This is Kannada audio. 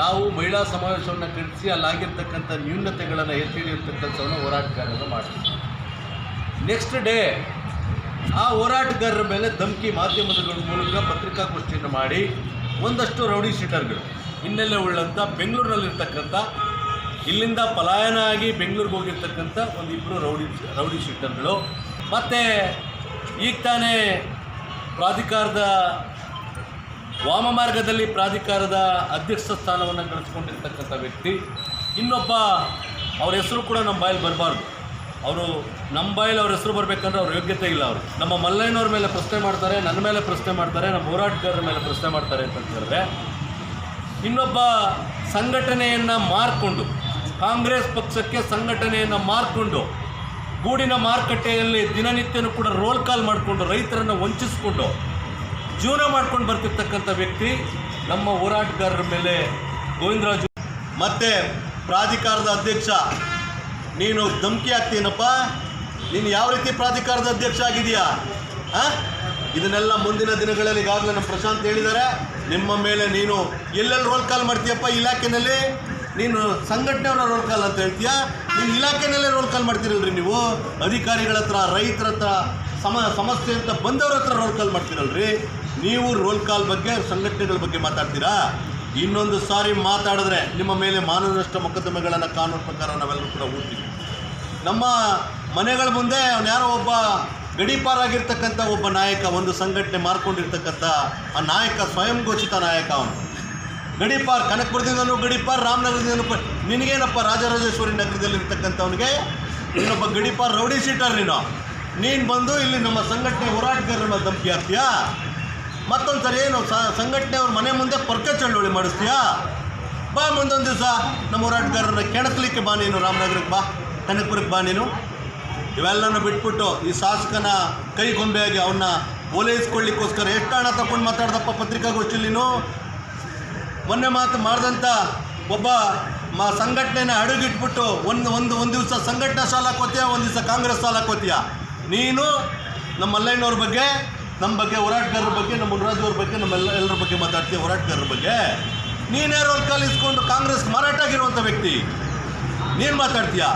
ನಾವು ಮಹಿಳಾ ಸಮಾವೇಶವನ್ನು ಕರೆಸಿ ಅಲ್ಲಾಗಿರ್ತಕ್ಕಂಥ ನ್ಯೂನತೆಗಳನ್ನು ಎತ್ತಿ ಹಿಡಿಯುವಂಥ ಕೆಲಸವನ್ನು ಹೋರಾಟಗಾರರು ಮಾಡ್ತೀವಿ ನೆಕ್ಸ್ಟ್ ಡೇ ಆ ಹೋರಾಟಗಾರರ ಮೇಲೆ ಧಮಕಿ ಮಾಧ್ಯಮದ ಮೂಲಕ ಪತ್ರಿಕಾಗೋಷ್ಠಿಯನ್ನು ಮಾಡಿ ಒಂದಷ್ಟು ರೌಡಿ ಶೀಟರ್ಗಳು, ಹಿನ್ನೆಲೆ ಉಳ್ಳಂಥ ಬೆಂಗಳೂರಿನಲ್ಲಿರ್ತಕ್ಕಂಥ ಇಲ್ಲಿಂದ ಪಲಾಯನ ಆಗಿ ಬೆಂಗಳೂರಿಗೆ ಹೋಗಿರ್ತಕ್ಕಂಥ ಒಂದಿಬ್ಬರು ರೌಡಿ ರೌಡಿ ಶೀಟರ್ಗಳು. ಮತ್ತು ಈಗ ತಾನೇ ಪ್ರಾಧಿಕಾರದ ವಾಮ ಮಾರ್ಗದಲ್ಲಿ ಪ್ರಾಧಿಕಾರದ ಅಧ್ಯಕ್ಷ ಸ್ಥಾನವನ್ನು ಗಳಿಸ್ಕೊಂಡಿರ್ತಕ್ಕಂಥ ವ್ಯಕ್ತಿ. ಇನ್ನೊಬ್ಬ ಅವ್ರ ಹೆಸರು ಕೂಡ ನಮ್ಮ ಬಾಯಲ್ಲಿ ಬರಬಾರ್ದು. ಅವರು ನಮ್ಮ ಬಾಯಲ್ಲಿ ಅವ್ರ ಹೆಸರು ಬರಬೇಕಂದ್ರೆ ಅವ್ರ ಯೋಗ್ಯತೆ ಇಲ್ಲ ಅವರು. ನಮ್ಮ ಮಲ್ಲಯ್ಯನವ್ರ ಮೇಲೆ ಪ್ರಶ್ನೆ ಮಾಡ್ತಾರೆ, ನನ್ನ ಮೇಲೆ ಪ್ರಶ್ನೆ ಮಾಡ್ತಾರೆ, ನಮ್ಮ ಹೋರಾಟಗಾರರ ಮೇಲೆ ಪ್ರಶ್ನೆ ಮಾಡ್ತಾರೆ ಅಂತ ಹೇಳಿದ್ರೆ, ಇನ್ನೊಬ್ಬ ಸಂಘಟನೆಯನ್ನು ಮಾರ್ಕೊಂಡು, ಕಾಂಗ್ರೆಸ್ ಪಕ್ಷಕ್ಕೆ ಸಂಘಟನೆಯನ್ನು ಮಾರ್ಕೊಂಡು, ಗೂಡಿನ ಮಾರುಕಟ್ಟೆಯಲ್ಲಿ ದಿನನಿತ್ಯನೂ ಕೂಡ ರೋಲ್ ಕಾಲ್ ಮಾಡಿಕೊಂಡು, ರೈತರನ್ನು ವಂಚಿಸಿಕೊಂಡು ಜೀವನ ಮಾಡ್ಕೊಂಡು ಬರ್ತಿರ್ತಕ್ಕಂಥ ವ್ಯಕ್ತಿ ನಮ್ಮ ಹೋರಾಟಗಾರರ ಮೇಲೆ ಗೋವಿಂದರಾಜು. ಮತ್ತೆ ಪ್ರಾಧಿಕಾರದ ಅಧ್ಯಕ್ಷ, ನೀನು ಧಮಕಿ ಆಗ್ತೀನಪ್ಪ ನೀನು ಯಾವ ರೀತಿ ಪ್ರಾಧಿಕಾರದ ಅಧ್ಯಕ್ಷ ಆಗಿದೆಯಾ? ಇದನ್ನೆಲ್ಲ ಮುಂದಿನ ದಿನಗಳಲ್ಲಿ ಈಗಾಗಲೇ ನಮ್ಮ ಪ್ರಶಾಂತ್ ಹೇಳಿದ್ದಾರೆ. ನಿಮ್ಮ ಮೇಲೆ ನೀನು ಎಲ್ಲೆಲ್ಲಿ ರೋಲ್ ಕಾಲ್ ಮಾಡ್ತೀಯಪ್ಪ ಇಲಾಖೆನಲ್ಲಿ? ನೀನು ಸಂಘಟನೆಯವರ ರೋಲ್ ಕಾಲ್ ಅಂತ ಹೇಳ್ತೀಯಾ? ನೀನು ಇಲಾಖೆಯಲ್ಲೇ ರೋಲ್ ಕಾಲ್ ಮಾಡ್ತೀರಲ್ರಿ ನೀವು? ಅಧಿಕಾರಿಗಳ ಹತ್ರ, ರೈತರ ಹತ್ರ, ಸಮ, ಸಮಸ್ಯೆ ಅಂತ ಬಂದವ್ರ ಹತ್ರ ರೋಲ್ ಕಾಲ್ ಮಾಡ್ತೀರಲ್ರಿ? ನೀವು ರೋಲ್ ಕಾಲ್ ಬಗ್ಗೆ, ಸಂಘಟನೆಗಳ ಬಗ್ಗೆ ಮಾತಾಡ್ತೀರಾ? ಇನ್ನೊಂದು ಸಾರಿ ಮಾತಾಡಿದ್ರೆ ನಿಮ್ಮ ಮೇಲೆ ಮಾನನಷ್ಟ ಮೊಕದ್ದಮೆಗಳನ್ನು ಕಾನೂನು ಪ್ರಕಾರ ನಾವೆಲ್ಲರೂ ಕೂಡ ಓದ್ತೀವಿ ನಮ್ಮ ಮನೆಗಳ ಮುಂದೆ ಯಾರೋ ಒಬ್ಬ ಗಡೀಪಾರಾಗಿರ್ತಕ್ಕಂಥ ಒಬ್ಬ ನಾಯಕ, ಒಂದು ಸಂಘಟನೆ ಮಾರ್ಕೊಂಡಿರ್ತಕ್ಕಂಥ ಆ ನಾಯಕ, ಸ್ವಯಂ ಘೋಷಿತ ನಾಯಕ ಅವನು. ಗಡೀಪಾರ್, ಕನಕಪುರದಿಂದನೂ ಗಡೀಪಾರ್, ರಾಮನಗರದಿಂದನೂ ನಿನಗೇನಪ್ಪ ರಾಜರಾಜೇಶ್ವರಿ ನಗರದಲ್ಲಿ ಇರ್ತಕ್ಕಂಥವನಿಗೆ? ನೀನೊಬ್ಬ ಗಡೀಪಾರ್ ರೌಡಿ ಸೀಟರ್ ನೀನು. ನೀನು ಬಂದು ಇಲ್ಲಿ ನಮ್ಮ ಸಂಘಟನೆ ಹೋರಾಟಗಾರರನ್ನ ಧಮಕಿ ಹಾಕ್ತೀಯಾ? ಮತ್ತೊಂದು ಸರಿ ಏನು ಸಂಘಟನೆ ಅವ್ರ ಮನೆ ಮುಂದೆ ಪೊರ್ಕೆ ಚಳುವಳಿ ಮಾಡಿಸ್ತೀಯಾ? ಬಾ ಮುಂದೊಂದು ದಿವಸ ನಮ್ಮ ಹೋರಾಟಗಾರರನ್ನ ಕೆಣಕಲಿಕ್ಕೆ ಬಾ ನೀನು, ರಾಮನಗರಕ್ಕೆ ಬಾ, ಕನಕಪುರಕ್ಕೆ ಬಾ ನೀನು. ಇವೆಲ್ಲನೂ ಬಿಟ್ಬಿಟ್ಟು ಈ ಶಾಸಕನ ಕೈಗೊಂಬೆಯಾಗಿ ಅವನ್ನ ಓಲೈಸ್ಕೊಳ್ಳಿಕ್ಕೋಸ್ಕರ ಎಷ್ಟು ಹಣ ತಗೊಂಡು ಮಾತಾಡ್ದಪ್ಪ ಪತ್ರಿಕಾಗೋಷ್ಠಿಯಲ್ಲಿ ನೀನು? ಮೊನ್ನೆ ಮಾತು ಮಾಡಿದಂಥ ಒಬ್ಬ ಮಾ, ಸಂಘಟನೆನ ಅಡುಗಿಟ್ಬಿಟ್ಟು ಒಂದು ಒಂದು ಒಂದು ದಿವಸ ಸಂಘಟನಾ ಸಾಲ ಹಾಕೋತೀಯ ಒಂದು ದಿವಸ ಕಾಂಗ್ರೆಸ್ ಸಾಲ ಹಾಕೋತೀಯ ನೀನು ನಮ್ಮ ಮಲ್ಲಯ್ಯನವ್ರ ಬಗ್ಗೆ, ನಮ್ಮ ಬಗ್ಗೆ, ಹೋರಾಟಗಾರರ ಬಗ್ಗೆ ಮುನರಾಜವ್ರ ಬಗ್ಗೆ, ನಮ್ಮೆಲ್ಲ ಎಲ್ಲರ ಬಗ್ಗೆ ಮಾತಾಡ್ತೀವಿ ಹೋರಾಟಗಾರರ ಬಗ್ಗೆ? ನೀನೇ ರೋಲ್ ಕಾಲ್ ಇಸ್ಕೊಂಡು ಕಾಂಗ್ರೆಸ್ ಮಾರಾಟ ಆಗಿರುವಂಥ ವ್ಯಕ್ತಿ. ನೀನು ಮಾತಾಡ್ತೀಯಾ?